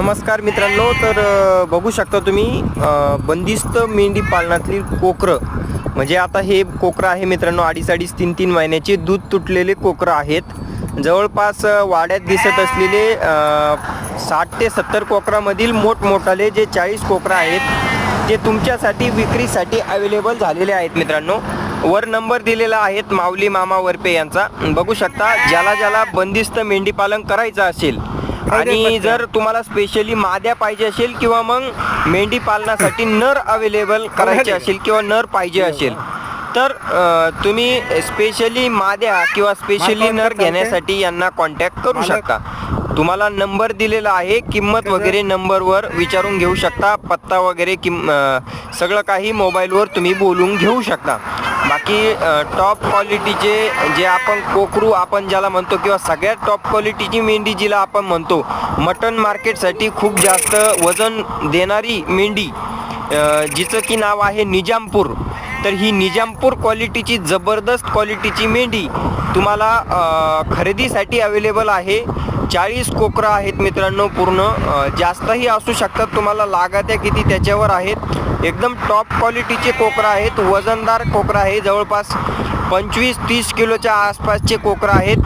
नमस्कार मित्रांनो तर बघू शकता तुम्ही बंदिस्त मेंढी पालनातली कोकरं. म्हणजे आता हे कोकरं आहे मित्रांनो अडीच अडीच तीन तीन महिन्याचे दूध तुटलेले कोकरं आहेत. जवळपास वाड्यात दिसत असलेले साठ ते सत्तर कोकरामधील मोठमोठाले जे चाळीस कोकरं आहेत ते तुमच्यासाठी विक्रीसाठी अवेलेबल झालेले आहेत मित्रांनो. वर नंबर दिलेला आहेत माऊली मामा वरपे यांचा. बघू शकता ज्याला ज्याला बंदिस्त मेंढीपालन करायचं असेल आणि जर तुम्हाला स्पेशली माद्या पाहिजे असेल किंवा मग मेंढी पालनासाठी नर अवेलेबल करायचे असेल किंवा नर पाहिजे असेल तर तुम्ही स्पेशली माद्या किंवा स्पेशली नर घेण्यासाठी यांना कॉन्टॅक्ट करू शकता. तुम्हाला नंबर दिलेला आहे किंमत वगैरे नंबरवर विचारून घेऊ शकता. पत्ता वगैरे किम सगळं काही मोबाईलवर तुम्ही बोलून घेऊ शकता. बाकी टॉप क्वालिटीचे जे आपण कोकरू आपण ज्याला म्हणतो किंवा सगळ्यात टॉप क्वालिटीची मेंढी जिला आपण म्हणतो मटन मार्केटसाठी खूप जास्त वजन देणारी मेंढी जिचं की नाव आहे निजामपूर. तर ही निजामपूर क्वालिटीची जबरदस्त क्वालिटीची मेंढी तुम्हाला खरेदीसाठी अवेलेबल आहे. चाळीस कोकरं आहेत मित्रांनो पूर्ण. जास्तही असू शकतात तुम्हाला लागत्या किती त्याच्यावर आहेत. एकदम टॉप क्वालिटीचे कोकरं आहेत. वजनदार कोकरं आहे जवळपास पंचवीस तीस किलोच्या आसपासचे कोकरं आहेत.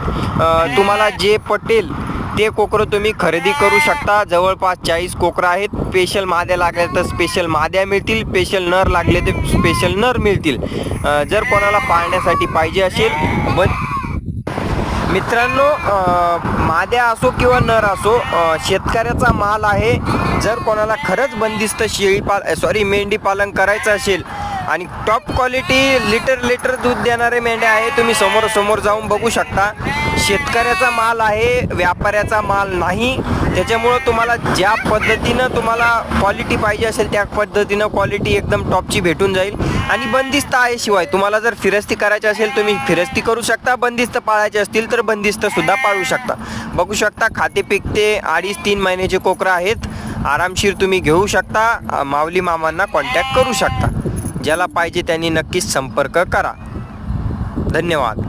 तुम्हाला जे पटेल ते कोकरं तुम्ही खरेदी करू शकता. जवळपास चाळीस कोकरं आहेत. स्पेशल माद्या लागल्या तर स्पेशल माद्या मिळतील. स्पेशल नर लागले तर स्पेशल नर मिळतील. जर कोणाला पाळण्यासाठी पाहिजे असेल व मित्रांनो माद्या असो किंवा नर असो शेतकऱ्याचा माल आहे. जर कोणाला खरंच बंदिस्त शेळी पाल सॉरी मेंढी पालन करायचं असेल आणि टॉप क्वालिटी लिटर लिटर दूध देणारे मेंढ्या आहे तुम्ही समोर समोर जाऊन बघू शकता. शेतकऱ्याचा माल आहे व्यापाऱ्याचा माल नाही. त्याच्यामुळं तुम्हाला ज्या पद्धतीनं तुम्हाला क्वालिटी पाहिजे असेल त्या पद्धतीनं क्वालिटी एकदम टॉपची भेटून जाईल. आणि बंदिस्त आहे शिवाय तुम्हाला जर फिरस्ती करायची असेल तुम्ही फिरस्ती करू शकता. बंदिस्त पाळायचे असतील तर बंदिस्तसुद्धा पाळू शकता. बघू शकता खाते पिकते अडीच तीन महिन्याचे कोकरं आहेत. आरामशीर तुम्ही घेऊ शकता. माऊली मामांना कॉन्टॅक्ट करू शकता. ज्याला पाहिजे त्यांनी नक्कीच संपर्क करा. धन्यवाद.